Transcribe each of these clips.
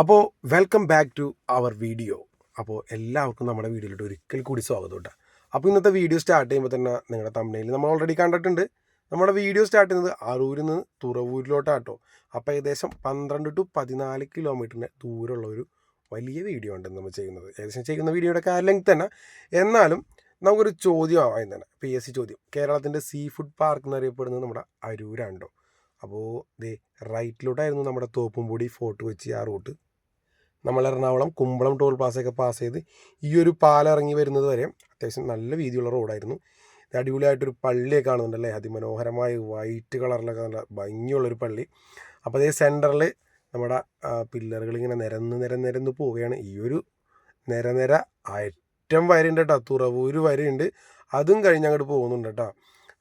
അപ്പോൾ welcome back to our video അപ്പോൾ എല്ലാവർക്കും നമ്മുടെ വീഡിയോയിലോട്ട് ഒരിക്കൽ കൂടി സ്വാഗതം കേട്ടോ. അപ്പോൾ ഇന്നത്തെ വീഡിയോ സ്റ്റാർട്ട് ചെയ്യുമ്പോൾ തന്നെ നിങ്ങളുടെ തമ്മനയിൽ നമ്മൾ ഓൾറെഡി കണ്ടിട്ടുണ്ട്. നമ്മുടെ വീഡിയോ സ്റ്റാർട്ട് ചെയ്യുന്നത് അറൂരിൽ നിന്ന് തുറവൂരിലോട്ടാട്ടോ അപ്പോൾ ഏകദേശം പന്ത്രണ്ട് ടു പതിനാല് കിലോമീറ്ററിന് ദൂരമുള്ള ഒരു വലിയ വീഡിയോ ഉണ്ട് നമ്മൾ ചെയ്യുന്നത്. ഏകദേശം ചെയ്യുന്ന വീഡിയോയുടെ ലെങ്ത് തന്നെ. എന്നാലും നമുക്കൊരു ചോദ്യം ആവാം തന്നെ. പി എസ് സി ചോദ്യം. കേരളത്തിന്റെ സീ ഫുഡ് പാർക്ക് എന്നറിയപ്പെടുന്നത് നമ്മുടെ അരൂരാണ്ടോ അപ്പോൾ ദേ റൈറ്റിലോട്ടായിരുന്നു നമ്മുടെ തോപ്പുംപൊടി ഫോർട്ട് കൊച്ചി ആ റൂട്ട് നമ്മൾ എറണാകുളം കുമ്പളം ടോൾ പ്ലാസയൊക്കെ പാസ് ചെയ്ത് ഈ ഒരു പാലം ഇറങ്ങി വരുന്നത് വരെ അത്യാവശ്യം നല്ല വീതിയുള്ള റോഡായിരുന്നു അടിപൊളിയായിട്ടൊരു പള്ളിയൊക്കെ കാണുന്നുണ്ടല്ലേ? അതിമനോഹരമായ വൈറ്റ് കളറിലൊക്കെ നല്ല ഭംഗിയുള്ളൊരു പള്ളി. അപ്പോൾ അതേ സെന്ററിൽ നമ്മുടെ പില്ലറുകൾ ഇങ്ങനെ നിരന്ന് നിരന്ന് നിരന്ന് പോവുകയാണ്. ഈ ഒരു നിര നിര അറ്റം വരെയുണ്ട് കേട്ടോ. തുറവൂര് വരെയുണ്ട്. അതും കഴിഞ്ഞ് അങ്ങോട്ട് പോകുന്നുണ്ട് കേട്ടോ.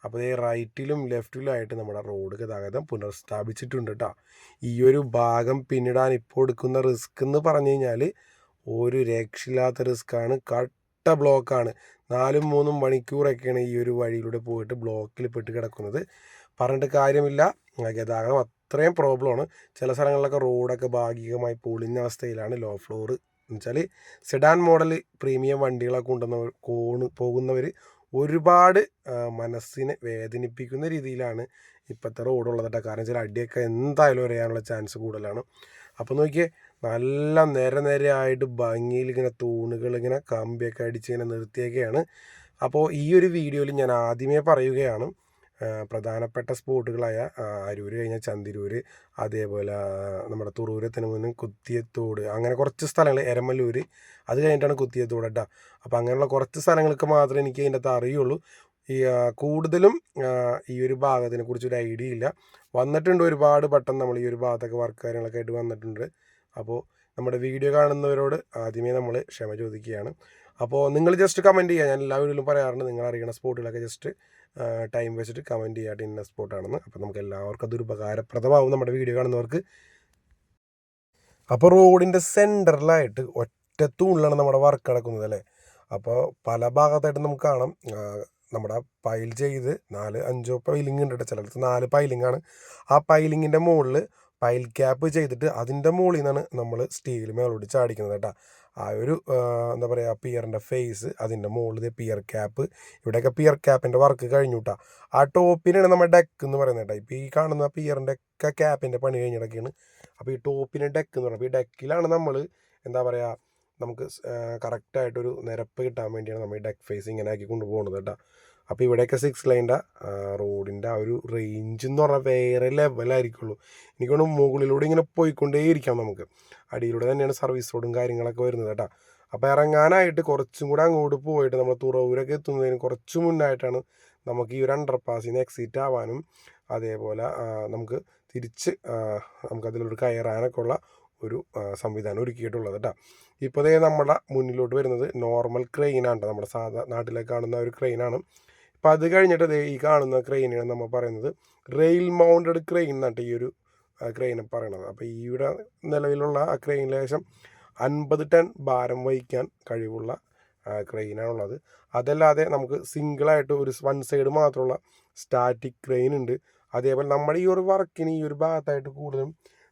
അപ്പോൾ ഈ റൈറ്റിലും ലെഫ്റ്റിലും ആയിട്ട് നമ്മുടെ റോഡ് ഗതാഗതം പുനഃസ്ഥാപിച്ചിട്ടുണ്ട് കേട്ടോ ഈ ഒരു ഭാഗം പിന്നിടാൻ ഇപ്പോൾ എടുക്കുന്ന റിസ്ക് എന്ന് പറഞ്ഞു കഴിഞ്ഞാൽ ഒരു രക്ഷയില്ലാത്ത റിസ്ക്കാണ്. കട്ട ബ്ലോക്കാണ്. നാലും മൂന്നും മണിക്കൂറൊക്കെയാണ് ഈ ഒരു വഴിയിലൂടെ പോയിട്ട് ബ്ലോക്കിൽ പെട്ട് കിടക്കുന്നത്. പറഞ്ഞിട്ട് കാര്യമില്ല. ഗതാഗതം അത്രയും പ്രോബ്ലമാണ് ചില സ്ഥലങ്ങളിലൊക്കെ റോഡൊക്കെ ഭാഗികമായി പൊളിഞ്ഞ അവസ്ഥയിലാണ് ലോ ഫ്ലോർ എന്നുവെച്ചാൽ സെഡാൻ മോഡൽ പ്രീമിയം വണ്ടികളൊക്കെ കൊണ്ടുവന്നവർ കോണ് പോകുന്നവർ ഒരുപാട് മനസ്സിനെ വേദനിപ്പിക്കുന്ന രീതിയിലാണ് ഇപ്പോഴത്തെ റോഡുള്ളത് കേട്ടോ കാരണം. ചില അടിയൊക്കെ എന്തായാലും അറിയാനുള്ള ചാൻസ് കൂടുതലാണ്. അപ്പോൾ നോക്കിയേ നല്ല നേരെ നിരയായിട്ട് ഭംഗിയിൽ ഇങ്ങനെ തൂണുകൾ ഇങ്ങനെ കമ്പിയൊക്കെ അടിച്ച് ഇങ്ങനെ നിർത്തിയൊക്കെയാണ്. അപ്പോൾ ഈ ഒരു വീഡിയോയിൽ ഞാൻ ആദ്യമേ പറയുകയാണ് പ്രധാനപ്പെട്ട സ്പോട്ടുകളായ അരൂർ കഴിഞ്ഞാൽ ചന്തിരൂർ അതേപോലെ നമ്മുടെ തുറൂരത്തിന് മുന്നും കുത്തിയത്തോട് അങ്ങനെ കുറച്ച് സ്ഥലങ്ങൾ എരമല്ലൂർ അത് കഴിഞ്ഞിട്ടാണ് കുത്തിയത്തോട് കേട്ടോ. അപ്പോൾ അങ്ങനെയുള്ള കുറച്ച് സ്ഥലങ്ങൾക്ക് മാത്രമേ എനിക്ക് അതിന്റെ അകത്ത് അറിയുള്ളൂ. ഈ കൂടുതലും ഈ ഒരു ഭാഗത്തിനെ കുറിച്ച് ഒരു ഐഡിയ ഇല്ല. വന്നിട്ടുണ്ട് ഒരുപാട് പെട്ടെന്ന് നമ്മൾ ഈ ഒരു ഭാഗത്തൊക്കെ വർക്ക് കാര്യങ്ങളൊക്കെ ആയിട്ട് വന്നിട്ടുണ്ട്. അപ്പോൾ നമ്മുടെ വീഡിയോ കാണുന്നവരോട് ആദ്യമേ നമ്മൾ ക്ഷമ ചോദിക്കുകയാണ്. അപ്പോൾ നിങ്ങൾ ജസ്റ്റ് കമന്റ് ചെയ്യുക. ഞാൻ എല്ലാ വീഡിയോയിലും പറയാറുണ്ട് നിങ്ങൾ അറിയുന്ന സ്പോട്ടുകളൊക്കെ ജസ്റ്റ് ടൈം വെച്ചിട്ട് കമന്റ് ചെയ്യാട്ട് ഇന്ന സ്പോട്ടാണെന്ന് അപ്പോൾ നമുക്ക് എല്ലാവർക്കും അതൊരു ഉപകാരപ്രദമാവും നമ്മുടെ വീഡിയോ കാണുന്നവർക്ക്. അപ്പോൾ റോഡിന്റെ സെന്ററിലായിട്ട് ഒറ്റ തൂണിലാണ് നമ്മുടെ വർക്ക് നടക്കുന്നത് അല്ലേ? അപ്പോൾ പല ഭാഗത്തായിട്ട് നമുക്ക് കാണാം. നമ്മുടെ പൈൽ ചെയ്ത് നാല് അഞ്ചോ പൈലിംഗ് ഉണ്ട് ചിലടത്ത്. നാല് പൈലിംഗ് ആണ്. ആ പൈലിങ്ങിന്റെ മുകളിൽ പൈൽ ക്യാപ്പ് ചെയ്തിട്ട് അതിന്റെ മുകളിൽ നിന്നാണ് നമ്മൾ സ്റ്റീൽ മേളോട് ചാടിക്കുന്നത് കേട്ടോ. ആ ഒരു എന്താ പറയുക പിയറിന്റെ ഫേസ് അതിന്റെ മുകളിൽ പിയർ ക്യാപ്പ്. ഇവിടെയൊക്കെ പിയർ ക്യാപ്പിന്റെ വർക്ക് കഴിഞ്ഞു കേട്ടോ ആ ടോപ്പിനാണ് നമ്മുടെ ഡെക്ക് എന്ന് പറയുന്നത് കേട്ടോ. ഇപ്പോൾ ഈ കാണുന്ന പിയറിന്റെ ഒക്കെ ക്യാപ്പിന്റെ പണി കഴിഞ്ഞിടക്കാണ്. അപ്പോൾ ഈ ടോപ്പിന് ഡെക്ക് എന്ന് പറയുമ്പോൾ ഈ ഡെക്കിലാണ് നമ്മൾ എന്താ പറയുക നമുക്ക് കറക്റ്റായിട്ടൊരു നിരപ്പ് കിട്ടാൻ വേണ്ടിയാണ് നമ്മൾ ഈ ഡെക്ക് ഫേസ് ഇങ്ങനെ ആക്കി കൊണ്ടുപോകുന്നത് കേട്ടോ. അപ്പോൾ ഇവിടെയൊക്കെ സിക്സ് ലൈന്റെ റോഡിന്റെ ആ ഒരു റേഞ്ച് എന്ന് പറഞ്ഞാൽ വേറെ ലെവലായിരിക്കുള്ളൂ എനിക്കൊന്ന് മുകളിലൂടെ ഇങ്ങനെ പോയിക്കൊണ്ടേയിരിക്കാം നമുക്ക്. അടിയിലൂടെ തന്നെയാണ് സർവീസ് റോഡും കാര്യങ്ങളൊക്കെ വരുന്നത് കേട്ടോ. അപ്പോൾ ഇറങ്ങാനായിട്ട് കുറച്ചും കൂടെ അങ്ങോട്ട് പോയിട്ട് നമ്മൾ തുറവൂരൊക്കെ എത്തുന്നതിന് കുറച്ച് മുന്നായിട്ടാണ് നമുക്ക് ഈ ഒരു അണ്ടർ പാസിൽ നിന്ന് എക്സിറ്റ് ആവാനും അതേപോലെ നമുക്ക് തിരിച്ച് നമുക്കതിലൂടെ കയറാനൊക്കെ ഉള്ള ഒരു സംവിധാനം ഒരുക്കിയിട്ടുള്ളത് കേട്ടോ. ഇപ്പോൾ ദേ നമ്മുടെ മുന്നിലോട്ട് വരുന്നത് നോർമൽ ക്രെയിനാണ് നമ്മുടെ സാധാ നാട്ടിലേക്ക് കാണുന്ന ഒരു ക്രെയിനാണ് അപ്പോൾ അത് കഴിഞ്ഞിട്ട് ഈ കാണുന്ന ക്രെയിനാണ് നമ്മൾ പറയുന്നത് റെയിൽ മൗണ്ടഡ് ക്രെയിൻ എന്നിട്ട് ഈ ഒരു ക്രെയിനെ പറയണത്. അപ്പോൾ ഈയുടെ നിലവിലുള്ള ആ ക്രെയിനിൽ ഏകദേശം അൻപത് ടൺ ഭാരം വഹിക്കാൻ കഴിവുള്ള ക്രെയിനാണുള്ളത് അതല്ലാതെ നമുക്ക് സിംഗിളായിട്ട് ഒരു വൺ സൈഡ് മാത്രമുള്ള സ്റ്റാറ്റിക് ക്രെയിൻ ഉണ്ട്. അതേപോലെ നമ്മുടെ ഈ ഒരു വർക്കിന് ഈ ഒരു ഭാഗത്തായിട്ട് കൂടുതലും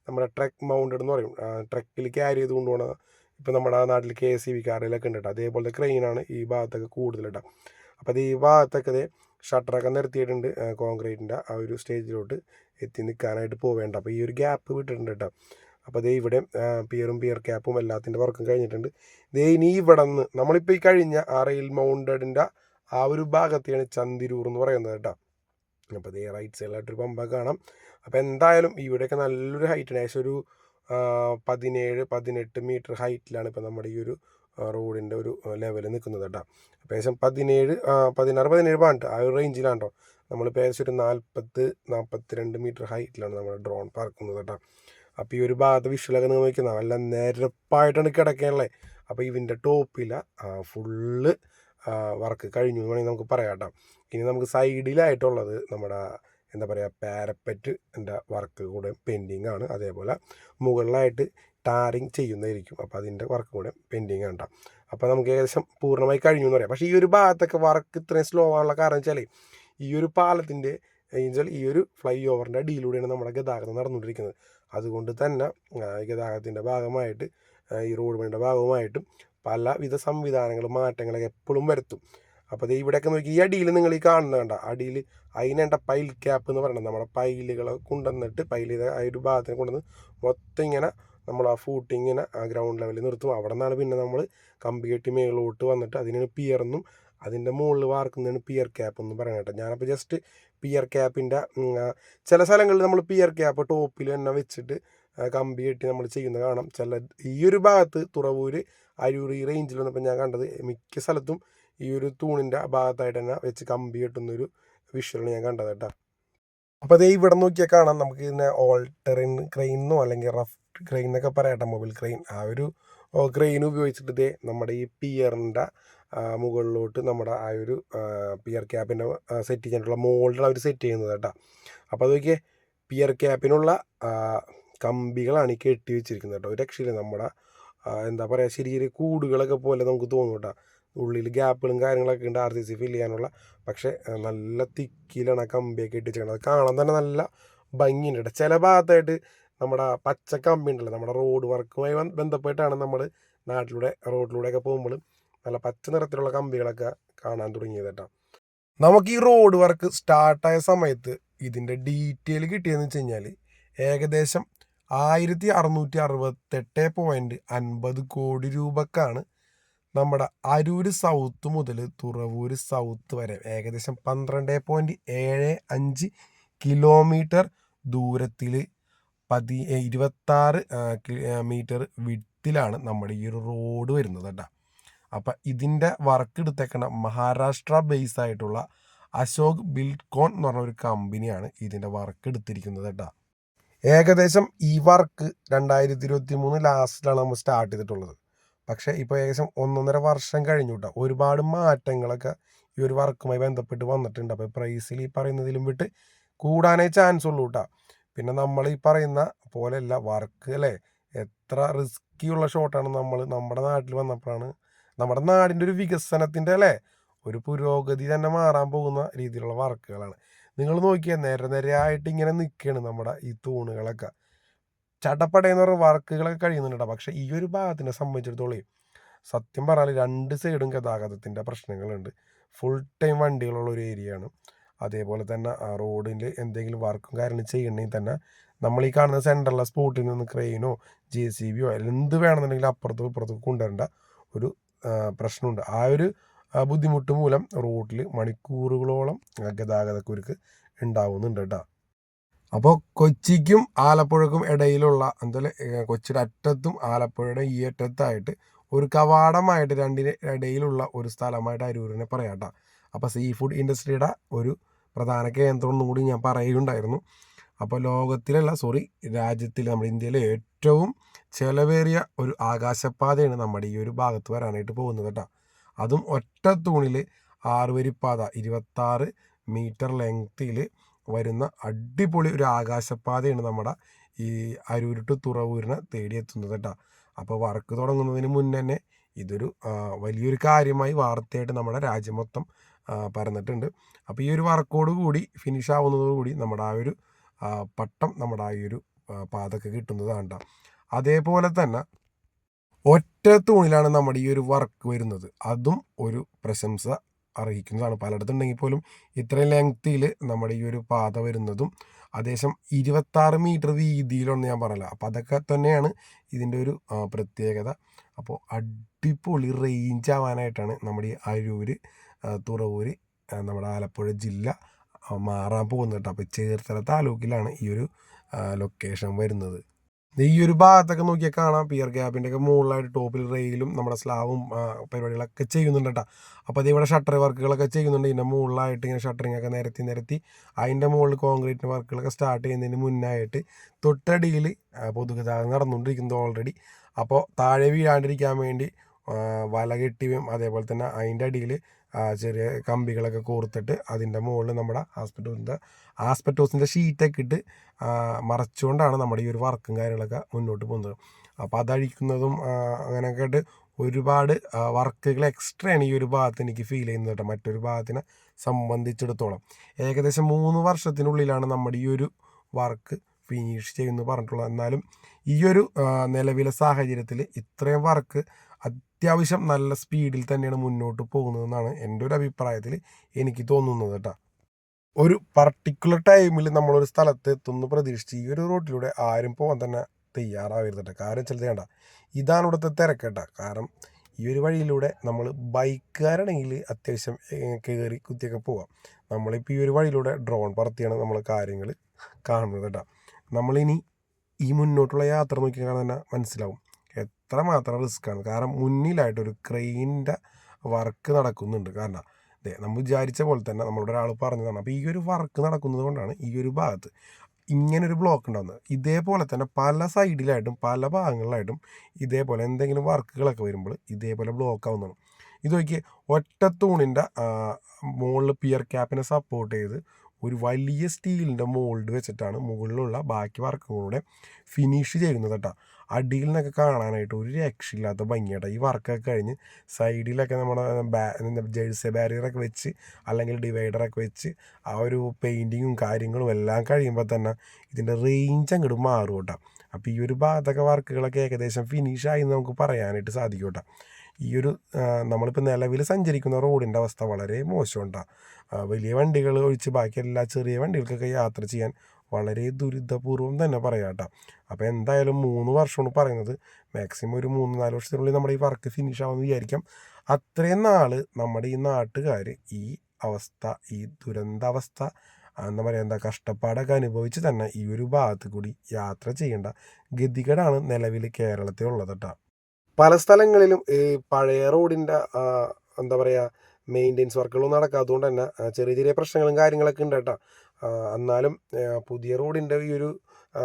നമ്മുടെ ട്രക്ക് മൗണ്ടഡ് എന്ന് പറയും. ട്രക്കിൽ ക്യാരി ചെയ്ത് കൊണ്ടുപോകണ ഇപ്പോൾ നമ്മുടെ നാട്ടിൽ കെ എസ് സി ബി കാറിലൊക്കെ ഉണ്ട് കേട്ടോ അതേപോലത്തെ ക്രെയിനാണ് ഈ ഭാഗത്തൊക്കെ കൂടുതൽ അപ്പോൾ അത് ഈ ഭാഗത്തൊക്കെ ഷട്ടറൊക്കെ നിർത്തിയിട്ടുണ്ട് കോൺക്രീറ്റിന്റെ ആ ഒരു സ്റ്റേജിലോട്ട് എത്തി നിൽക്കാനായിട്ട് പോവേണ്ട. അപ്പോൾ ഈ ഒരു ഗ്യാപ്പ് വിട്ടിട്ടുണ്ട് കേട്ടോ. അപ്പോൾ അതേ ഇവിടെ പിയറും പിയർ ക്യാപ്പും എല്ലാത്തിന്റെ വർക്കും കഴിഞ്ഞിട്ടുണ്ട്. ദേ ഇനി ഇവിടെ നിന്ന് നമ്മളിപ്പോൾ ഈ കഴിഞ്ഞ ആ റെയിൽ മൗണ്ടഡിന്റെ ആ ഒരു ഭാഗത്തെയാണ് ചന്തിരൂർ എന്ന് പറയുന്നത് കേട്ടോ. അപ്പോൾ ദേ റൈറ്റ് സൈഡിലായിട്ടൊരു പമ്പ കാണാം. അപ്പോൾ എന്തായാലും ഇവിടെയൊക്കെ നല്ലൊരു ഹൈറ്റ് ഏകദേശം ഒരു പതിനേഴ് പതിനെട്ട് മീറ്റർ ഹൈറ്റിലാണ് ഇപ്പോൾ നമ്മുടെ ഈ ഒരു റോഡിന്റെ ഒരു ലെവലിൽ നിൽക്കുന്നത് കേട്ടോ. ഏകദേശം പതിനേഴ് പതിനാറ് പതിനേഴ് പാണ്ട് ആ ഒരു റേഞ്ചിലാണ് കേട്ടോ. നമ്മളിപ്പോൾ ഏകദേശം ഒരു നാൽപ്പത്ത് നാൽപ്പത്തിരണ്ട് മീറ്റർ ഹൈറ്റിലാണ് നമ്മുടെ ഡ്രോൺ പറക്കുന്നത് കേട്ടോ. അപ്പോൾ ഈ ഒരു ഭാഗത്ത് വിഷ്വലൊക്കെ നിങ്ങൾ നോക്കുന്നത് നല്ല നിരപ്പായിട്ടാണ് കിടക്കാനുള്ളത് അപ്പോൾ ഇതിന്റെ ടോപ്പില ഫുള്ള് വർക്ക് കഴിഞ്ഞു എന്ന് വേണമെങ്കിൽ നമുക്ക് പറയാം കേട്ടോ. ഇനി നമുക്ക് സൈഡിലായിട്ടുള്ളത് നമ്മുടെ എന്താ പറയുക പാരപ്പറ്റ് എന്റെ വർക്ക് കൂടെ പെൻഡിങ് ആണ്. അതേപോലെ മുകളിലായിട്ട് ടാറിങ് ചെയ്യുന്നതായിരിക്കും. അപ്പോൾ അതിന്റെ വർക്ക് കൂടെ പെൻഡിങ് കേട്ടോ അപ്പോൾ നമുക്ക് ഏകദേശം പൂർണമായി കഴിഞ്ഞു എന്ന് പറയാം. പക്ഷേ ഈ ഒരു ഭാഗത്തൊക്കെ വർക്ക് ഇത്രയും സ്ലോ ആണുള്ള കാരണം വെച്ചാൽ ഈ ഒരു പാലത്തിന്റെ എന്നുവെച്ചാൽ ഈ ഒരു ഫ്ലൈ ഓവറിന്റെ അടിയിലൂടെയാണ് നമ്മുടെ ഗതാഗതം നടന്നുകൊണ്ടിരിക്കുന്നത്. അതുകൊണ്ട് തന്നെ ഗതാഗതത്തിന്റെ ഭാഗമായിട്ട് ഈ റോഡ് പണിയുടെ ഭാഗമായിട്ടും പലവിധ സംവിധാനങ്ങളും മാറ്റങ്ങളൊക്കെ എപ്പോഴും വരുത്തും. അപ്പോൾ ഇവിടെയൊക്കെ നോക്കി ഈ അടിയിൽ നിങ്ങൾ ഈ കാണുന്നത് കണ്ട? അടിയിൽ അതിനേണ്ട പൈൽ ക്യാപ്പ് എന്ന് പറയുന്നത് നമ്മുടെ പൈലുകൾ കൊണ്ടുവന്നിട്ട് പൈൽ ആ ഒരു ഭാഗത്തിന് കൊണ്ടുവന്ന് മൊത്തം ഇങ്ങനെ നമ്മൾ ആ ഫൂട്ടിങ്ങിനെ ആ ഗ്രൗണ്ട് ലെവലിൽ നിർത്തും. അവിടെ നിന്നാണ് പിന്നെ നമ്മൾ കമ്പി കെട്ടി മേളിലോട്ട് വന്നിട്ട് അതിനാണ് പിയറെന്നും അതിന്റെ മുകളിൽ വാർക്കുന്നതാണ് പിയർ ക്യാപ്പ് എന്ന് പറയുന്നത് കേട്ടോ. ഞാനപ്പോൾ ജസ്റ്റ് പിയർ ക്യാപ്പിന്റെ ചില സ്ഥലങ്ങളിൽ നമ്മൾ പിയർ ക്യാപ്പ് ടോപ്പിൽ തന്നെ വെച്ചിട്ട് കമ്പി കെട്ടി നമ്മൾ ചെയ്യുന്നത് കാണാം. ചില ഈ ഒരു ഭാഗത്ത് തുറവൂര് അരൂർ ഈ റേഞ്ചിൽ വന്നപ്പോൾ ഞാൻ കണ്ടത് മിക്ക സ്ഥലത്തും ഈ ഒരു തൂണിന്റെ ഭാഗത്തായിട്ട് തന്നെ വെച്ച് കമ്പി കെട്ടുന്നൊരു വിഷ്വലാണ് ഞാൻ കണ്ടത് കേട്ടോ. അപ്പോൾ അതേ ഇവിടെ നോക്കിയാൽ കാണാം. നമുക്ക് ഇതിനെ ഓൾട്ടറിൻ ക്രെയിനോ അല്ലെങ്കിൽ റഫ് ക്രെയിൻ എന്നൊക്കെ പറയട്ടെ മൊബൈൽ ക്രെയിൻ ആ ഒരു ക്രെയിൻ ഉപയോഗിച്ചിട്ട് ഇതേ നമ്മുടെ ഈ പിയറിന്റെ മുകളിലോട്ട് നമ്മുടെ ആ ഒരു പിയർ ക്യാപ്പിന്റെ സെറ്റ് ചെയ്യാനുള്ള മോൾഡാണ് അവർ സെറ്റ് ചെയ്യുന്നത് കേട്ടോ. അപ്പോൾ അത് നോക്കിയേ പിയർ ക്യാപ്പിനുള്ള കമ്പികളാണ് ഈ കെട്ടി വെച്ചിരിക്കുന്നത് കേട്ടോ. ഒരു രക്ഷയില്ല നമ്മുടെ എന്താ പറയുക ശരീര കൂടുകളൊക്കെ പോലെ നമുക്ക് തോന്നും കേട്ടോ. ഉള്ളിൽ ഗ്യാപ്പുകളും കാര്യങ്ങളൊക്കെ ഉണ്ട് ആർ സി സി ഫില്ല് ചെയ്യാനുള്ള. പക്ഷേ നല്ല തിക്കിലാണ് ആ കമ്പിയൊക്കെ ഇട്ടിരിക്കുന്നത് അത് കാണാൻ തന്നെ നല്ല ഭംഗിയുണ്ട് ചില ഭാഗത്തായിട്ട് നമ്മുടെ പച്ച കമ്പി ഉണ്ടല്ലോ നമ്മുടെ റോഡ് വർക്കുമായി ബന്ധ- ബന്ധപ്പെട്ടാണ് നമ്മൾ നാട്ടിലൂടെ റോഡിലൂടെയൊക്കെ പോകുമ്പോൾ നല്ല പച്ച നിറത്തിലുള്ള കമ്പികളൊക്കെ കാണാൻ തുടങ്ങിയത് കേട്ടോ. നമുക്ക് ഈ റോഡ് വർക്ക് സ്റ്റാർട്ടായ സമയത്ത് ഇതിന്റെ ഡീറ്റെയിൽ കിട്ടിയെന്ന് വെച്ച് കഴിഞ്ഞാൽ ഏകദേശം ആയിരത്തി അറുന്നൂറ്റി അറുപത്തെട്ട് പോയിന്റ് അൻപത് കോടി രൂപക്കാണ് നമ്മുടെ അരൂര് സൗത്ത് മുതൽ തുറവൂര് സൗത്ത് വരെ ഏകദേശം പന്ത്രണ്ട് പോയിന്റ് ഏഴ് അഞ്ച് കിലോമീറ്റർ ദൂരത്തിൽ പതി ഇരുപത്താറ് മീറ്റർ വിട്ടിലാണ് നമ്മുടെ ഈ ഒരു റോഡ് വരുന്നത് കേട്ടോ. അപ്പം ഇതിന്റെ വർക്ക് എടുത്തേക്കണ മഹാരാഷ്ട്ര ബേസ് ആയിട്ടുള്ള അശോക് ബിൽഡ്കോൺ എന്ന് പറഞ്ഞ ഒരു കമ്പനിയാണ് ഇതിന്റെ വർക്ക് എടുത്തിരിക്കുന്നത് കേട്ടോ. ഏകദേശം ഈ വർക്ക് രണ്ടായിരത്തി ഇരുപത്തി മൂന്ന് ലാസ്റ്റിലാണ് നമ്മൾ സ്റ്റാർട്ട് ചെയ്തിട്ടുള്ളത്. പക്ഷേ ഇപ്പോൾ ഏകദേശം ഒന്നൊന്നര വർഷം കഴിഞ്ഞു കേട്ടോ. ഒരുപാട് മാറ്റങ്ങളൊക്കെ ഈ ഒരു വർക്കുമായി ബന്ധപ്പെട്ട് വന്നിട്ടുണ്ട്. അപ്പോൾ പ്രൈസിൽ ഈ പറയുന്നതിലും വിട്ട് കൂടാനേ ചാൻസ് ഉള്ളൂ കേട്ടോ. പിന്നെ നമ്മൾ ഈ പറയുന്ന പോലെയല്ല വർക്ക് അല്ലേ? എത്ര റിസ്ക്കിയുള്ള ഷോട്ടാണ് നമ്മൾ നമ്മുടെ നാട്ടിൽ വന്നപ്പോഴാണ് നമ്മുടെ നാടിന്റെ ഒരു വികസനത്തിന്റെ അല്ലേ? ഒരു പുരോഗതി തന്നെ മാറാൻ പോകുന്ന രീതിയിലുള്ള വർക്കുകളാണ്. നിങ്ങൾ നോക്കിയാൽ നേരെ നേരെയായിട്ട് ഇങ്ങനെ നിൽക്കുകയാണ് നമ്മുടെ ഈ തൂണുകളൊക്കെ. ചടപ്പടയെന്ന് പറഞ്ഞ വർക്കുകളൊക്കെ കഴിയുന്നുണ്ട് പക്ഷേ ഈ ഒരു ഭാഗത്തിനെ സംബന്ധിച്ചിടത്തോളം സത്യം പറഞ്ഞാൽ രണ്ട് സൈഡും ഗതാഗതത്തിന്റെ പ്രശ്നങ്ങളുണ്ട്. ഫുൾ ടൈം വണ്ടികളുള്ള ഒരു ഏരിയയാണ് അതേപോലെ തന്നെ ആ റോഡിൽ എന്തെങ്കിലും വർക്കും കാര്യങ്ങളും ചെയ്യണമെങ്കിൽ തന്നെ നമ്മൾ ഈ കാണുന്ന സെന്ററിലെ സ്പോട്ടിൽ നിന്ന് ക്രെയിനോ ജെ സി ബിയോ എന്ത് വേണമെന്നുണ്ടെങ്കിലും അപ്പുറത്തും ഇപ്പുറത്തും കൊണ്ടുവരേണ്ട ഒരു പ്രശ്നമുണ്ട്. ആ ഒരു ബുദ്ധിമുട്ട് മൂലം റോഡിൽ മണിക്കൂറുകളോളം ഗതാഗതക്കുരുക്ക് ഉണ്ടാവുന്നുണ്ട് കേട്ടോ. അപ്പോൾ കൊച്ചിക്കും ആലപ്പുഴക്കും ഇടയിലുള്ള എന്തായാലും കൊച്ചിയുടെ അറ്റത്തും ആലപ്പുഴയുടെ ഈ അറ്റത്തായിട്ട് ഒരു കവാടമായിട്ട് രണ്ടിന് ഇടയിലുള്ള ഒരു സ്ഥലമായിട്ട് അരൂരിനെ പറയാം കേട്ടോ. അപ്പോൾ സീ ഫുഡ് ഇൻഡസ്ട്രിയുടെ ഒരു പ്രധാന കേന്ദ്രം കൂടി ഞാൻ പറയുകയുണ്ടായിരുന്നു. അപ്പോൾ ലോകത്തിലല്ല സോറി രാജ്യത്തിൽ നമ്മുടെ ഇന്ത്യയിലെ ഏറ്റവും ചിലവേറിയ ഒരു ആകാശപാതയാണ് നമ്മുടെ ഈ ഒരു ഭാഗത്ത് വരാനായിട്ട് പോകുന്നത് കേട്ടോ. അതും ഒറ്റ തൂണിൽ ആറുവരിപ്പാത ഇരുപത്താറ് മീറ്റർ ലെങ്തിൽ വരുന്ന അടിപൊളി ഒരു ആകാശപാതയാണ് നമ്മുടെ ഈ അരൂർ തുറവൂരിനെ തേടിയെത്തുന്നത് കേട്ടോ. അപ്പോൾ വർക്ക് തുടങ്ങുന്നതിന് മുന്നേ തന്നെ ഇതൊരു വലിയൊരു കാര്യമായി വാർത്തയായിട്ട് നമ്മുടെ രാജ്യം മൊത്തം പരന്നിട്ടുണ്ട്. അപ്പോൾ ഈ ഒരു വർക്കോട് കൂടി ഫിനിഷ് ആവുന്നതോടുകൂടി നമ്മുടെ ആ ഒരു പട്ടം നമ്മുടെ ആ ഒരു പാതക്ക് കിട്ടുന്നതാണ് കേട്ടോ അതേപോലെ തന്നെ ഒറ്റ തൂണിലാണ് നമ്മുടെ ഈ ഒരു വർക്ക് വരുന്നത്. അതും ഒരു പ്രശംസ അർഹിക്കുന്നതാണ്. പലയിടത്തുണ്ടെങ്കിൽ പോലും ഇത്രയും ലെങ്തിയിൽ നമ്മുടെ ഈ ഒരു പാത വരുന്നതും ഏകദേശം ഇരുപത്താറ് മീറ്റർ വീതിയിലൊന്നും ഞാൻ പറയല അപ്പോൾ അതൊക്കെ തന്നെയാണ് ഇതിന്റെ ഒരു പ്രത്യേകത. അപ്പോൾ അടിപൊളി റേഞ്ച് ആവാനായിട്ടാണ് നമ്മുടെ ഈ അരൂര് ആ, തുറവൂര് നമ്മുടെ ആലപ്പുഴ ജില്ല മാറാൻ പോകുന്നത് കേട്ടോ. അപ്പോൾ ചേർത്തല താലൂക്കിലാണ് ഈ ഒരു ലൊക്കേഷൻ വരുന്നത്. ഈ ഒരു ഭാഗത്തൊക്കെ നോക്കിയാൽ കാണാം. പിയർ ഗ്യാപ്പിന്റെ ഒക്കെ മുകളിലായിട്ട് ടോപ്പിൽ റെയിലും നമ്മുടെ സ്ലാവും പരിപാടികളൊക്കെ ചെയ്യുന്നുണ്ട് കേട്ടോ. അപ്പോൾ അത് ഇവിടെ ഷട്ടർ വർക്കുകളൊക്കെ ചെയ്യുന്നുണ്ട്. ഇതിന്റെ മുകളിലായിട്ട് ഇങ്ങനെ ഷട്ടറിങ് ഒക്കെ നിരത്തി നിരത്തി അതിന്റെ മുകളിൽ കോൺക്രീറ്റിന്റെ വർക്കുകളൊക്കെ സ്റ്റാർട്ട് ചെയ്യുന്നതിന് മുന്നായിട്ട് തൊട്ടടിയിൽ പൊതുഗതാഗതം നടന്നുകൊണ്ടിരിക്കുന്നത് ഓൾറെഡി അപ്പോൾ താഴെ വീഴാണ്ടിരിക്കാൻ വേണ്ടി വല കെട്ടിയും അതേപോലെ തന്നെ അതിന്റെ അടിയിൽ ചെറിയ കമ്പികളൊക്കെ കോർത്തിട്ട് അതിന്റെ മുകളിൽ നമ്മുടെ ആസ്പെറ്റോസിന്റെ ആസ്പെറ്റോസിന്റെ ഷീറ്റൊക്കെ ഇട്ട് മറച്ചുകൊണ്ടാണ് നമ്മുടെ ഈ ഒരു വർക്കും കാര്യങ്ങളൊക്കെ മുന്നോട്ട് പോകുന്നത്. അപ്പോൾ അതഴിക്കുന്നതും അങ്ങനെയൊക്കെ ആയിട്ട് ഒരുപാട് വർക്കുകൾ എക്സ്ട്രാ ആണ് ഈ ഒരു ഭാഗത്ത് എനിക്ക് ഫീൽ ചെയ്യുന്നത് കേട്ടോ. മറ്റൊരു ഭാഗത്തിനെ സംബന്ധിച്ചിടത്തോളം. ഏകദേശം മൂന്ന് വർഷത്തിനുള്ളിലാണ് നമ്മുടെ ഈ ഒരു വർക്ക് ഫിനിഷ് ചെയ്യുമെന്ന് പറഞ്ഞിട്ടുള്ളത്. എന്നാലും ഈ ഒരു നിലവിലെ സാഹചര്യത്തിൽ ഇത്രയും വർക്ക് അത്യാവശ്യം നല്ല സ്പീഡിൽ തന്നെയാണ് മുന്നോട്ട് പോകുന്നതെന്നാണ് എന്റെ ഒരു അഭിപ്രായത്തിൽ എനിക്ക് തോന്നുന്നത് കേട്ടോ. ഒരു പർട്ടിക്കുലർ ടൈമിൽ നമ്മളൊരു സ്ഥലത്ത് എത്തുന്ന പ്രതീക്ഷിച്ച് ഈ ഒരു റോട്ടിലൂടെ ആരും പോകാൻ തന്നെ തയ്യാറാവരുത് കേട്ടോ. കാരണം ചിലത് വേണ്ട ഇതാണ് ഇവിടുത്തെ തിരക്ക് കേട്ടോ. കാരണം ഈ ഒരു വഴിയിലൂടെ നമ്മൾ ബൈക്കുകാരാണെങ്കിൽ അത്യാവശ്യം കയറി കുത്തിയൊക്കെ പോവാം. നമ്മളിപ്പോൾ ഈ ഒരു വഴിയിലൂടെ ഡ്രോൺ പറത്തിയാണ് നമ്മൾ കാര്യങ്ങൾ കാണുന്നത് കേട്ടോ. നമ്മളിനി ഈ മുന്നോട്ടുള്ള യാത്ര നോക്കിയാൽ തന്നെ മനസ്സിലാവും. എത്ര മാത്രം റിസ്ക്കാണ്. കാരണം മുന്നിലായിട്ട് ഒരു ക്രെയിനിന്റെ വർക്ക് നടക്കുന്നുണ്ട്. കാരണം അതെ നമ്മൾ വിചാരിച്ച പോലെ തന്നെ നമ്മളോട് ഒരാൾ പറഞ്ഞതാണ്. അപ്പോൾ ഈ ഒരു വർക്ക് നടക്കുന്നത് കൊണ്ടാണ് ഈ ഒരു ഭാഗത്ത് ഇങ്ങനെ ഒരു ബ്ലോക്ക് ഉണ്ടാകുന്നത് ഇതേപോലെ തന്നെ പല സൈഡിലായിട്ടും പല ഭാഗങ്ങളിലായിട്ടും ഇതേപോലെ എന്തെങ്കിലും വർക്കുകളൊക്കെ വരുമ്പോൾ ഇതേപോലെ ബ്ലോക്ക് ആവുന്നതാണ്. ഇത് നോക്കിയാൽ ഒറ്റ തൂണിന്റെ മുകളിൽ പിയർ ക്യാപ്പിനെ സപ്പോർട്ട് ചെയ്ത് ഒരു വലിയ സ്റ്റീലിന്റെ മോൾഡ് വെച്ചിട്ടാണ് മുകളിലുള്ള ബാക്കി വർക്കുകളുടെ ഫിനിഷ് ചെയ്യുന്നത് കേട്ടോ. അടിയിൽ നിന്നൊക്കെ കാണാനായിട്ട് ഒരു രക്ഷയില്ലാത്ത ഭംഗിയാട്ടോ. ഈ വർക്കൊക്കെ കഴിഞ്ഞ് സൈഡിലൊക്കെ നമ്മുടെ ബാ ജേഴ്സി ബാരിയറൊക്കെ വെച്ച് അല്ലെങ്കിൽ ഡിവൈഡറൊക്കെ വെച്ച് ആ ഒരു പെയിന്റിങ്ങും കാര്യങ്ങളും എല്ലാം കഴിയുമ്പോൾ തന്നെ ഇതിന്റെ റേഞ്ച് അങ്ങോട്ട് മാറും കേട്ടോ. അപ്പോൾ ഈ ഒരു ഭാഗത്തൊക്കെ വർക്കുകളൊക്കെ ഏകദേശം ഫിനിഷായി എന്ന് നമുക്ക് പറയാനായിട്ട് സാധിക്കും കേട്ടോ. ഈ ഒരു നമ്മളിപ്പോൾ നിലവിൽ സഞ്ചരിക്കുന്ന റോഡിന്റെ അവസ്ഥ വളരെ മോശമുണ്ടാ വലിയ വണ്ടികൾ ഒഴിച്ച് ബാക്കി എല്ലാ ചെറിയ വണ്ടികൾക്കൊക്കെ യാത്ര ചെയ്യാൻ വളരെ ദുരിതപൂർവം തന്നെ പറയാം കേട്ടോ. അപ്പോൾ എന്തായാലും മൂന്ന് വർഷമാണ് പറയുന്നത്. മാക്സിമം ഒരു മൂന്ന് നാല് വർഷത്തിനുള്ളിൽ നമ്മുടെ ഈ വർക്ക് ഫിനിഷ് ആവുമെന്ന് വിചാരിക്കാം. അത്രയും നാൾ നമ്മുടെ ഈ നാട്ടുകാർ ഈ അവസ്ഥ ഈ ദുരന്താവസ്ഥ എന്താ പറയുക എന്താ കഷ്ടപ്പാടൊക്കെ അനുഭവിച്ച് തന്നെ ഈ ഒരു ഭാഗത്ത് കൂടി യാത്ര ചെയ്യേണ്ട ഗതികേടാണ് നിലവിൽ കേരളത്തിൽ ഉള്ളത് കേട്ടോ. പല സ്ഥലങ്ങളിലും ഈ പഴയ റോഡിന്റെ എന്താ പറയുക മെയിന്റെനൻസ് വർക്കുകളൊന്നും നടക്കാത്തതുകൊണ്ട് തന്നെ ചെറിയ ചെറിയ പ്രശ്നങ്ങളും കാര്യങ്ങളൊക്കെ ഉണ്ട് കേട്ടോ. എന്നാലും പുതിയ റോഡിന്റെ ഈ ഒരു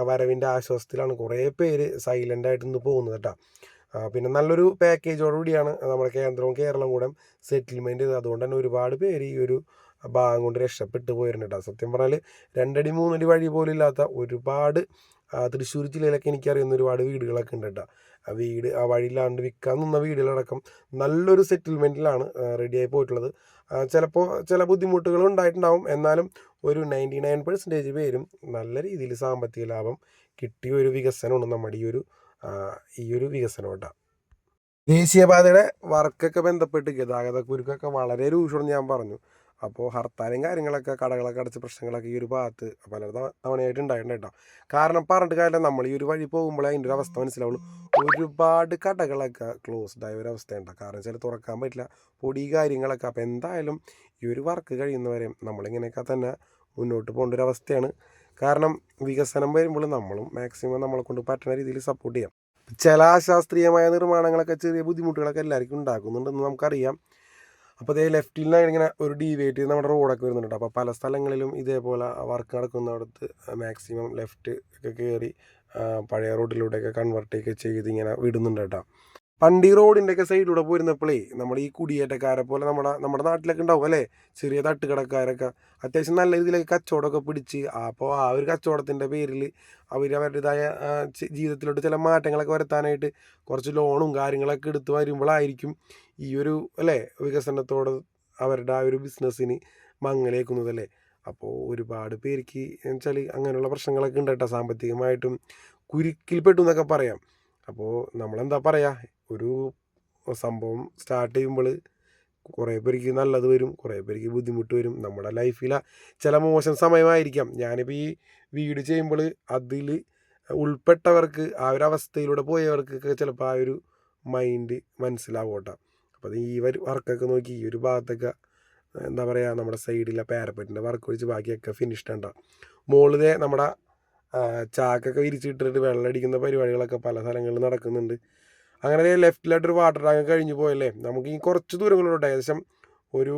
വരവിന്റെ ആശ്വാസത്തിലാണ് കുറേ പേര് സൈലന്റ് ആയിട്ട് ഇന്ന് പോകുന്നത് കേട്ടോ പിന്നെ നല്ലൊരു പാക്കേജോടു കൂടിയാണ് നമ്മുടെ കേന്ദ്രവും കേരളവും കൂടെ സെറ്റിൽമെന്റ് ചെയ്തത്. അതുകൊണ്ട് തന്നെ ഒരുപാട് പേര് ഈ ഒരു ഭാഗം കൊണ്ട് രക്ഷപ്പെട്ടു പോയിരുന്നുണ്ട് സത്യം പറഞ്ഞാൽ രണ്ടടി മൂന്നടി വഴി പോലും ഇല്ലാത്ത ഒരുപാട് തൃശ്ശൂർ ജില്ലയിലൊക്കെ എനിക്കറിയുന്ന ഒരുപാട് വീടുകളൊക്കെ ഉണ്ട് കേട്ടോ ആ വീട് ആ വഴിയിലാണ്ട് വിൽക്കാൻ നിന്ന വീടുകളടക്കം നല്ലൊരു സെറ്റിൽമെന്റിലാണ് റെഡിയായി പോയിട്ടുള്ളത്. ചിലപ്പോൾ ചില ബുദ്ധിമുട്ടുകൾ ഉണ്ടായിട്ടുണ്ടാവും. എന്നാലും ഒരു നയന്റി നയൻ പെർസെന്റേജ് പേരും നല്ല രീതിയിൽ സാമ്പത്തിക ലാഭം കിട്ടിയ ഒരു വികസനമാണ് നമ്മുടെ ഈ ഒരു ഈ ഒരു വികസനം കേട്ടോ. ദേശീയപാതയുടെ വർക്കൊക്കെ ബന്ധപ്പെട്ട് ഗതാഗത കുരുക്കൊക്കെ വളരെ രൂക്ഷമെന്ന് ഞാൻ പറഞ്ഞു. അപ്പോൾ ഹർത്താലും കാര്യങ്ങളൊക്കെ കടകളൊക്കെ അടച്ച് പ്രശ്നങ്ങളൊക്കെ ഈ ഒരു ഭാഗത്ത് പല തവ- തവണയായിട്ട് ഉണ്ടായിട്ടുണ്ട് കാരണം പറഞ്ഞിട്ട് കാര്യമില്ല നമ്മൾ ഈ ഒരു വഴി പോകുമ്പോഴേ അതിന്റെ ഒരു അവസ്ഥ മനസ്സിലാവുള്ളൂ. ഒരുപാട് കടകളൊക്കെ ക്ലോസ്ഡ് ആയ ഒരു അവസ്ഥയുണ്ടോ കാരണം വെച്ചാൽ തുറക്കാൻ പറ്റില്ല പൊടി കാര്യങ്ങളൊക്കെ. അപ്പോൾ എന്തായാലും ഈ ഒരു വർക്ക് കഴിയുന്നവരെ നമ്മളിങ്ങനെയൊക്കെ തന്നെ മുന്നോട്ട് പോകേണ്ട ഒരു അവസ്ഥയാണ്. കാരണം വികസനം വരുമ്പോൾ നമ്മളും മാക്സിമം നമ്മളെ കൊണ്ട് പറ്റുന്ന രീതിയിൽ സപ്പോർട്ട് ചെയ്യാം. ചില അശാസ്ത്രീയമായ നിർമ്മാണങ്ങളൊക്കെ ചെറിയ ബുദ്ധിമുട്ടുകളൊക്കെ എല്ലാവർക്കും ഉണ്ടാക്കുന്നുണ്ടെന്ന് നമുക്കറിയാം. അപ്പോൾ അതേ ലെഫ്റ്റിൽ നിന്ന് ഇങ്ങനെ ഒരു ഡീവിയേറ്റ് ചെയ്ത് നമ്മുടെ റോഡൊക്കെ വരുന്നുണ്ട് അപ്പോൾ പല സ്ഥലങ്ങളിലും ഇതേപോലെ വർക്ക് നടക്കുന്നിടത്ത് മാക്സിമം ലെഫ്റ്റ് ഒക്കെ കയറി പഴയ റോഡിലൂടെയൊക്കെ കൺവേർട്ടൊക്കെ ചെയ്ത് ഇങ്ങനെ വിടുന്നുണ്ട് കേട്ടോ പണ്ട് ഈ റോഡിന്റെ ഒക്കെ സൈഡിലൂടെ പോയിരുന്നപ്പോഴേ നമ്മുടെ ഈ കുടിയേറ്റക്കാരെ പോലെ നമ്മുടെ നമ്മുടെ നാട്ടിലൊക്കെ ഉണ്ടാവും അല്ലേ? ചെറിയ തട്ടുകടക്കാരൊക്കെ. അത്യാവശ്യം നല്ല രീതിയിലൊക്കെ കച്ചവടമൊക്കെ പിടിച്ച് അപ്പോൾ ആ ഒരു കച്ചവടത്തിന്റെ പേരിൽ അവർ അവരുടേതായ ജീവിതത്തിലോട്ട് ചില മാറ്റങ്ങളൊക്കെ വരുത്താനായിട്ട് കുറച്ച് ലോണും കാര്യങ്ങളൊക്കെ എടുത്ത് വരുമ്പോഴായിരിക്കും ഈ ഒരു അല്ലേ വികസനത്തോട് അവരുടെ ആ ഒരു ബിസിനസ്സിന് മങ്ങലേക്കുന്നതല്ലേ അപ്പോൾ ഒരുപാട് പേർക്ക് വെച്ചാൽ അങ്ങനെയുള്ള പ്രശ്നങ്ങളൊക്കെ ഉണ്ട് കേട്ടോ സാമ്പത്തികമായിട്ടും. കുരുക്കിൽപ്പെട്ടു എന്നൊക്കെ പറയാം. അപ്പോൾ നമ്മളെന്താ പറയുക ഒരു സംഭവം സ്റ്റാർട്ട് ചെയ്യുമ്പോൾ കുറേ പേർക്ക് നല്ലത് വരും കുറേ പേർക്ക് ബുദ്ധിമുട്ട് വരും. നമ്മുടെ ലൈഫിലെ ചില മോശം സമയമായിരിക്കാം. ഞാനിപ്പോൾ ഈ വീട് ചെയ്യുമ്പോൾ അതിൽ ഉൾപ്പെട്ടവർക്ക് ആ ഒരു അവസ്ഥയിലൂടെ പോയവർക്കൊക്കെ ചിലപ്പോൾ ആ ഒരു മൈൻഡ് മനസ്സിലാവും അപ്പോൾ ഈ ഒരു വർക്കൊക്കെ നോക്കി ഈ ഒരു ഭാഗത്തൊക്കെ എന്താ പറയുക നമ്മുടെ സൈഡിലെ പാരപ്പറ്റിന്റെ വർക്ക് ഒഴിച്ച് ബാക്കിയൊക്കെ ഫിനിഷ്ഡ് ഉണ്ടാവും മുകളിലെ നമ്മുടെ ചാക്കൊക്കെ വിരിച്ചിട്ടിട്ട് വെള്ളം അടിക്കുന്ന പരിപാടികളൊക്കെ പല സ്ഥലങ്ങളിൽ നടക്കുന്നുണ്ട്. അങ്ങനെ ലെഫ്റ്റിലായിട്ടൊരു വാട്ടർ ടാങ്ക് കഴിഞ്ഞു പോയല്ലേ. നമുക്ക് ഈ കുറച്ച് ദൂരങ്ങളുണ്ട് ഏകദേശം ഒരു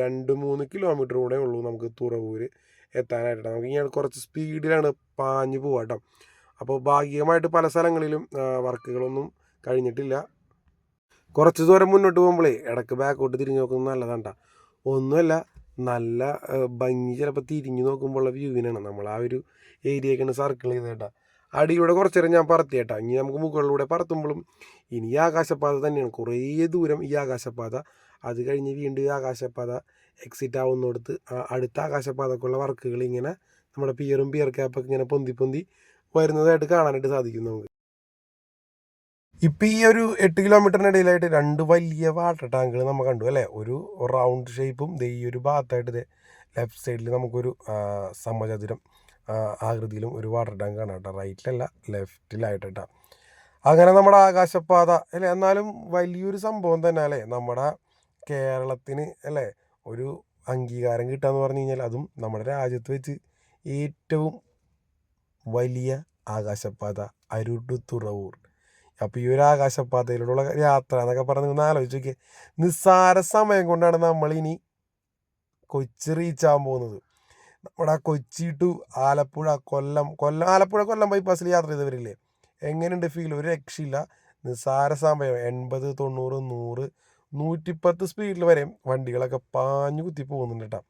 രണ്ട് മൂന്ന് കിലോമീറ്റർ കൂടെ ഉള്ളൂ നമുക്ക് തുറവൂര് എത്താനായിട്ട്. നമുക്ക് ഇങ്ങനെ കുറച്ച് സ്പീഡിലാണ് പാഞ്ഞു പോവാം കേട്ടോ. അപ്പോൾ ഭാഗികമായിട്ട് പല സ്ഥലങ്ങളിലും വർക്കുകളൊന്നും കഴിഞ്ഞിട്ടില്ല. കുറച്ച് ദൂരം മുന്നോട്ട് പോകുമ്പോഴേ ഇടയ്ക്ക് ബാക്കോട്ട് തിരിഞ്ഞ് നോക്കുന്നത് നല്ലതാണ്ട ഒന്നുമല്ല നല്ല ഭംഗി ചിലപ്പോൾ തിരിഞ്ഞു നോക്കുമ്പോഴുള്ള വ്യൂവിനാണ് നമ്മൾ ആ ഒരു ഏരിയക്കാണ് സർക്കിൾ ചെയ്ത് കേട്ടോ അടിയിലൂടെ കുറച്ച് നേരം ഞാൻ പറത്തി കേട്ടോ ഇനി നമുക്ക് മുകളിലൂടെ പറത്തുമ്പോഴും ഇനി ഈ ആകാശപാത തന്നെയാണ്. കുറേ ദൂരം ഈ ആകാശപാത അത് കഴിഞ്ഞ് വീണ്ടും ആകാശപാത എക്സിറ്റ് ആവുന്നിടത്ത് അടുത്ത ആകാശപാതക്കുള്ള വർക്കുകൾ ഇങ്ങനെ നമ്മുടെ പിയറും പിയർ ക്യാപ്പൊക്കെ ഇങ്ങനെ പൊന്തി പൊന്തി വരുന്നതായിട്ട് കാണാനായിട്ട് സാധിക്കും നമുക്ക്. ഇപ്പം ഈ ഒരു എട്ട് കിലോമീറ്ററിനിടയിലായിട്ട് രണ്ട് വലിയ വാട്ടർ ടാങ്കുകൾ നമ്മൾ കണ്ടു അല്ലേ? ഒരു റൗണ്ട് ഷേപ്പും ഈ ഒരു ഭാഗത്തായിട്ട് ലെഫ്റ്റ് സൈഡിൽ നമുക്കൊരു സമചതുരം. ആകൃതിയിലും ഒരു വാട്ടർ ടാങ്ക് കാണാം കേട്ടോ. റൈറ്റിലല്ല ലെഫ്റ്റിലായിട്ട് കേട്ടോ അങ്ങനെ നമ്മുടെ ആകാശപാത അല്ലേ? എന്നാലും വലിയൊരു സംഭവം തന്നെ അല്ലേ? നമ്മുടെ കേരളത്തിന് അല്ലേ? ഒരു അംഗീകാരം കിട്ടുക എന്ന് പറഞ്ഞു കഴിഞ്ഞാൽ അതും നമ്മുടെ രാജ്യത്ത് വെച്ച് ഏറ്റവും വലിയ ആകാശപാത അരുട് തുറവൂർ അപ്പോൾ ഈ ഒരു ആകാശപാതയിലൂടെയുള്ള യാത്ര എന്നൊക്കെ പറഞ്ഞ് ഒന്ന് ആലോചിച്ച് നോക്കിയാൽ നിസ്സാര സമയം കൊണ്ടാണ് നമ്മളിനി കൊച്ചി റീച്ച് പോകുന്നത്. നമ്മുടെ കൊച്ചി ടു ആലപ്പുഴ കൊല്ലം കൊല്ലം ആലപ്പുഴ കൊല്ലം ബൈപ്പാസിൽ യാത്ര ചെയ്തവരില്ലേ? എങ്ങനെയുണ്ട് ഫീൽ ഒരു രക്ഷയില്ല. നിസ്സാര സമയം. എൺപത് തൊണ്ണൂറ് നൂറ് നൂറ്റിപ്പത്ത് സ്പീഡിൽ വരെ വണ്ടികളൊക്കെ പാഞ്ഞു കുത്തി പോകുന്നുണ്ട് കേട്ടോ.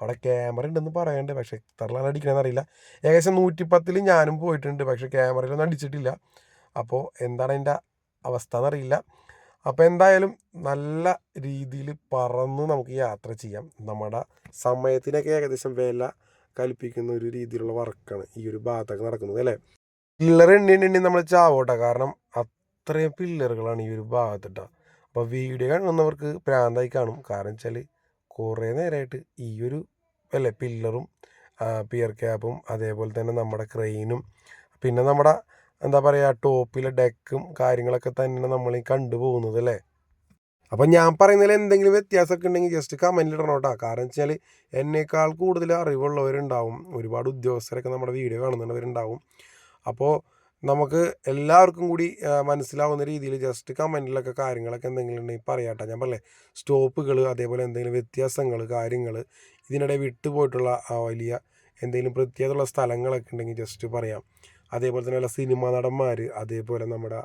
അവിടെ ക്യാമറ ഉണ്ടെന്ന് പറയണ്ട്. പക്ഷേ എത്രലാണ് അടിക്കണമെന്ന് അറിയില്ല. ഏകദേശം നൂറ്റിപ്പത്തിൽ ഞാനും പോയിട്ടുണ്ട്. പക്ഷേ ക്യാമറയിലൊന്നും അടിച്ചിട്ടില്ല. അപ്പോൾ എന്താണ് അതിന്റെ അവസ്ഥ എന്നറിയില്ല. അപ്പോൾ എന്തായാലും നല്ല രീതിയിൽ പറന്ന് നമുക്ക് യാത്ര ചെയ്യാം. നമ്മുടെ സമയത്തിനൊക്കെ ഏകദേശം വില കൽപ്പിക്കുന്ന ഒരു രീതിയിലുള്ള വർക്കാണ് ഈ ഒരു ഭാഗത്തൊക്കെ നടക്കുന്നത് അല്ലേ? പില്ലർ എണ്ണി എണ്ണി നമ്മൾ ചാവോട്ടെ? കാരണം അത്രയും പില്ലറുകളാണ് ഈ ഒരു ഭാഗത്തിട്ട. അപ്പോൾ വീഡിയോ കാണുന്നവർക്ക് പ്രാന്തായി കാണും. കാരണം വെച്ചാൽ കുറേ നേരമായിട്ട് ഈ ഒരു അല്ലേ പില്ലറും പിയർ ക്യാപ്പും അതേപോലെ തന്നെ നമ്മുടെ ക്രെയിനും പിന്നെ നമ്മുടെ എന്താ പറയുക ടോപ്പിലെ ഡെക്കും കാര്യങ്ങളൊക്കെ തന്നെയാണ് നമ്മൾ ഈ കണ്ടുപോകുന്നത് അല്ലേ? അപ്പം ഞാൻ പറയുന്നതിൽ എന്തെങ്കിലും വ്യത്യാസമൊക്കെ ഉണ്ടെങ്കിൽ ജസ്റ്റ് കമന്റിൽ ഇടണം കേട്ടോ. കാരണം വെച്ചാൽ എന്നേക്കാൾ കൂടുതൽ അറിവുള്ളവരുണ്ടാവും. ഒരുപാട് ഉദ്യോഗസ്ഥരൊക്കെ നമ്മുടെ വീഡിയോ കാണുന്നവരുണ്ടാവും. അപ്പോൾ നമുക്ക് എല്ലാവർക്കും കൂടി മനസ്സിലാവുന്ന രീതിയിൽ ജസ്റ്റ് കമന്റിലൊക്കെ കാര്യങ്ങളൊക്കെ എന്തെങ്കിലും ഉണ്ടെങ്കിൽ പറയാട്ടോ ഞാൻ പറയേ സ്റ്റോപ്പുകൾ അതേപോലെ എന്തെങ്കിലും വ്യത്യാസങ്ങൾ കാര്യങ്ങൾ ഇതിനിടെ വിട്ടുപോയിട്ടുള്ള ആ വലിയ എന്തെങ്കിലും പ്രത്യേകതയുള്ള സ്ഥലങ്ങളൊക്കെ ഉണ്ടെങ്കിൽ ജസ്റ്റ് പറയാം. അതേപോലെ തന്നെ വല്ല സിനിമാ നടന്മാർ അതേപോലെ നമ്മുടെ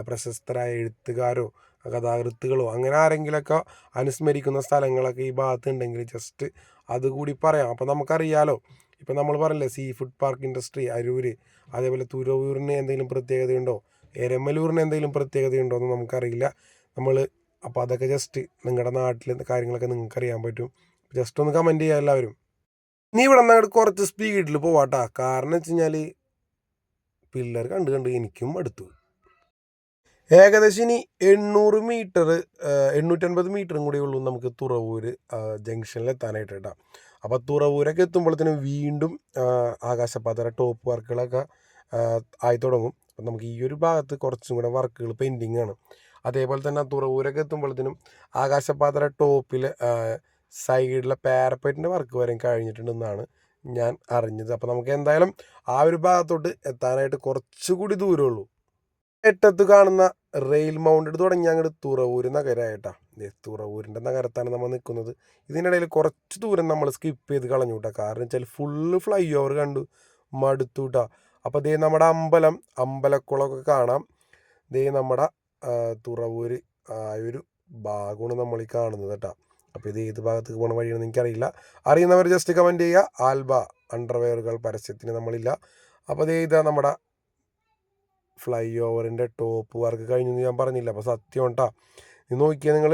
പ്രശസ്തരായ എഴുത്തുകാരോ കഥാകൃത്തുകളോ അങ്ങനെ ആരെങ്കിലുമൊക്കെ അനുസ്മരിക്കുന്ന സ്ഥലങ്ങളൊക്കെ ഈ ഭാഗത്ത് ഉണ്ടെങ്കിൽ ജസ്റ്റ് അതുകൂടി പറയാം. അപ്പോൾ നമുക്കറിയാലോ ഇപ്പം നമ്മൾ പറഞ്ഞില്ലേ sea food park industry Aroor അതേപോലെ തുരവൂരിന് എന്തെങ്കിലും പ്രത്യേകതയുണ്ടോ? എരമലൂരിന് എന്തെങ്കിലും പ്രത്യേകതയുണ്ടോ എന്ന് നമുക്കറിയില്ല. നമ്മൾ അപ്പോൾ അതൊക്കെ ജസ്റ്റ് നിങ്ങളുടെ നാട്ടിലെ കാര്യങ്ങളൊക്കെ നിങ്ങൾക്ക് അറിയാൻ പറ്റും. ജസ്റ്റ് ഒന്ന് കമന്റ് ചെയ്യുക എല്ലാവരും. നീ ഇവിടെ നിന്ന് കുറച്ച് സ്പീഡിൽ പോവാട്ടാ. കാരണം വെച്ച് കഴിഞ്ഞാൽ പിള്ളേർ കണ്ട് കണ്ട് എനിക്കും അടുത്തു ഏകദേശം ഇനി എണ്ണൂറ് മീറ്റർ എണ്ണൂറ്റൻപത് മീറ്ററും കൂടി ഉള്ളൂ നമുക്ക് തുറവൂര് ജംഗ്ഷനിൽ എത്താനായിട്ട് കേട്ടോ. അപ്പോൾ തുറവൂരൊക്കെ എത്തുമ്പോഴത്തേനും വീണ്ടും ആകാശപാതര ടോപ്പ് വർക്കുകളൊക്കെ ആയി തുടങ്ങും. അപ്പം നമുക്ക് ഈ ഒരു ഭാഗത്ത് കുറച്ചും കൂടെ വർക്കുകൾ പെൻഡിങ് ആണ്. അതേപോലെ തന്നെ തുറവൂരൊക്കെ എത്തുമ്പോഴത്തേനും ആകാശപാതര ടോപ്പിൽ സൈഡിലെ പാരപ്പറ്റിന്റെ വർക്ക് വരെയും കഴിഞ്ഞിട്ടുണ്ടെന്നാണ് ഞാൻ അറിഞ്ഞത്. അപ്പോൾ നമുക്ക് എന്തായാലും ആ ഒരു ഭാഗത്തോട്ട് എത്താനായിട്ട് കുറച്ചുകൂടി ദൂരമുള്ളൂ എട്ടത്ത് കാണുന്ന റെയിൽ മൗണ്ട് തുടങ്ങി. അങ്ങോട്ട് തുറവൂര് നഗരമായിട്ടാണ് തുറവൂരിന്റെ നഗരത്താണ് നമ്മൾ നിൽക്കുന്നത്. ഇതിനിടയിൽ കുറച്ച് ദൂരം നമ്മൾ സ്കിപ്പ് ചെയ്ത് കളഞ്ഞു കേട്ടോ കാരണം വെച്ചാൽ ഫുള്ള് ഫ്ലൈ ഓവർ കണ്ടു. മടുത്തു കേട്ടോ അപ്പോൾ ദേ നമ്മുടെ അമ്പലം അമ്പലക്കുളമൊക്കെ കാണാം. ദേ നമ്മുടെ തുറവൂര് ആ ഒരു ഭാഗമാണ് നമ്മൾ ഈ കാണുന്നത് കേട്ടോ. അപ്പോൾ ഇത് ഏത് ഭാഗത്തേക്ക് പോകുന്ന വഴിയാണെന്ന് എനിക്കറിയില്ല. അറിയുന്നവർ ജസ്റ്റ് കമന്റ് ചെയ്യുക. ആൽബ അണ്ടർവെയറുകൾ പരസ്യത്തിന് നമ്മളില്ല. അപ്പോൾ ഇത് ഇതാ നമ്മുടെ ഫ്ലൈ ഓവറിന്റെ ടോപ്പ് വർക്ക് കഴിഞ്ഞു എന്ന് ഞാൻ പറഞ്ഞില്ല. അപ്പോൾ സത്യം കേട്ടോ ഇത് നോക്കിയാൽ നിങ്ങൾ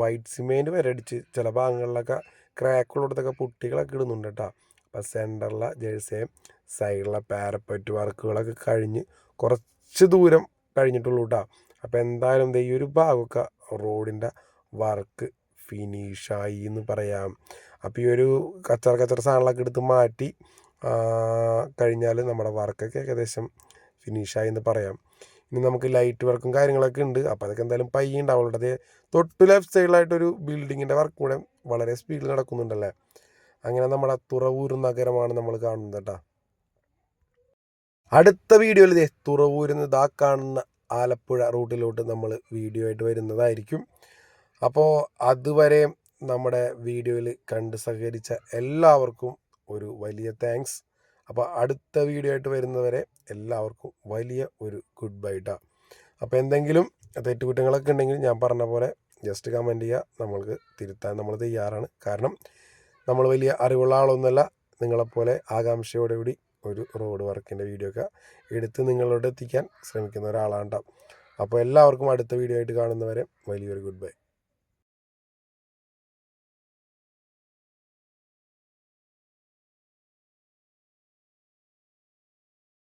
വൈറ്റ് സിമെന്റ് വരെ അടിച്ച് ചില ഭാഗങ്ങളിലൊക്കെ ക്രാക്കുള്ളിടത്തൊക്കെ പുട്ടികളൊക്കെ ഇടുന്നുണ്ട് കേട്ടോ. അപ്പോൾ സെന്ററിലെ ജേഴ്സിയും സൈഡിലെ പാരപ്പറ്റ് വർക്കുകളൊക്കെ കഴിഞ്ഞ് കുറച്ച് ദൂരം കഴിഞ്ഞിട്ടുള്ളൂ കേട്ടോ. അപ്പോൾ എന്തായാലും ഈ ഒരു ഭാഗമൊക്കെ റോഡിന്റെ വർക്ക് ഫിനിഷായി എന്ന് പറയാം. അപ്പോൾ ഈ ഒരു കച്ചറ കച്ചറ സാധനങ്ങളൊക്കെ എടുത്ത് മാറ്റി കഴിഞ്ഞാൽ നമ്മുടെ വർക്കൊക്കെ ഏകദേശം ഫിനിഷായി എന്ന് പറയാം. ഇനി നമുക്ക് ലൈറ്റ് വർക്കും കാര്യങ്ങളൊക്കെ ഉണ്ട് അപ്പോൾ അതൊക്കെ എന്തായാലും പയ്യ ഉണ്ടാവുള്ളൂ അതേ തൊട്ട് ലെഫ്റ്റ് സൈഡിലായിട്ടൊരു ബിൽഡിങ്ങിന്റെ വർക്ക് കൂടെ വളരെ സ്പീഡിൽ നടക്കുന്നുണ്ടല്ലേ? അങ്ങനെ നമ്മുടെ തുറവൂർ നഗരമാണ് നമ്മൾ കാണുന്നത് കേട്ടോ. അടുത്ത വീഡിയോയിൽ ഇതേ തുറവൂരിൽ നിന്ന് ഇതാ കാണുന്ന ആലപ്പുഴ റൂട്ടിലോട്ട് നമ്മൾ വീഡിയോ ആയിട്ട് വരുന്നതായിരിക്കും. അപ്പോൾ അതുവരെ നമ്മുടെ വീഡിയോയിൽ കണ്ട് സഹകരിച്ച എല്ലാവർക്കും ഒരു വലിയ താങ്ക്സ്. അപ്പോൾ അടുത്ത വീഡിയോ ആയിട്ട് വരുന്നവരെ എല്ലാവർക്കും വലിയ ഒരു ഗുഡ് ബൈ അപ്പോൾ എന്തെങ്കിലും തെറ്റുകുറ്റങ്ങളൊക്കെ ഉണ്ടെങ്കിൽ ഞാൻ പറഞ്ഞ പോലെ ജസ്റ്റ് കമന്റ് ചെയ്യുക നമ്മൾക്ക് തിരുത്താൻ നമ്മൾ തയ്യാറാണ്. കാരണം നമ്മൾ വലിയ അറിവുള്ള ആളൊന്നുമല്ല. നിങ്ങളെപ്പോലെ ആകാംക്ഷയോടുകൂടി ഒരു റോഡ് വർക്കിന്റെ വീഡിയോ ഒക്കെ എടുത്ത് നിങ്ങളോട് എത്തിക്കാൻ ശ്രമിക്കുന്ന ഒരാളാണ് ട്ടോ. അപ്പോൾ എല്ലാവർക്കും അടുത്ത വീഡിയോ ആയിട്ട് കാണുന്നവരെ വലിയൊരു ഗുഡ് ബൈ.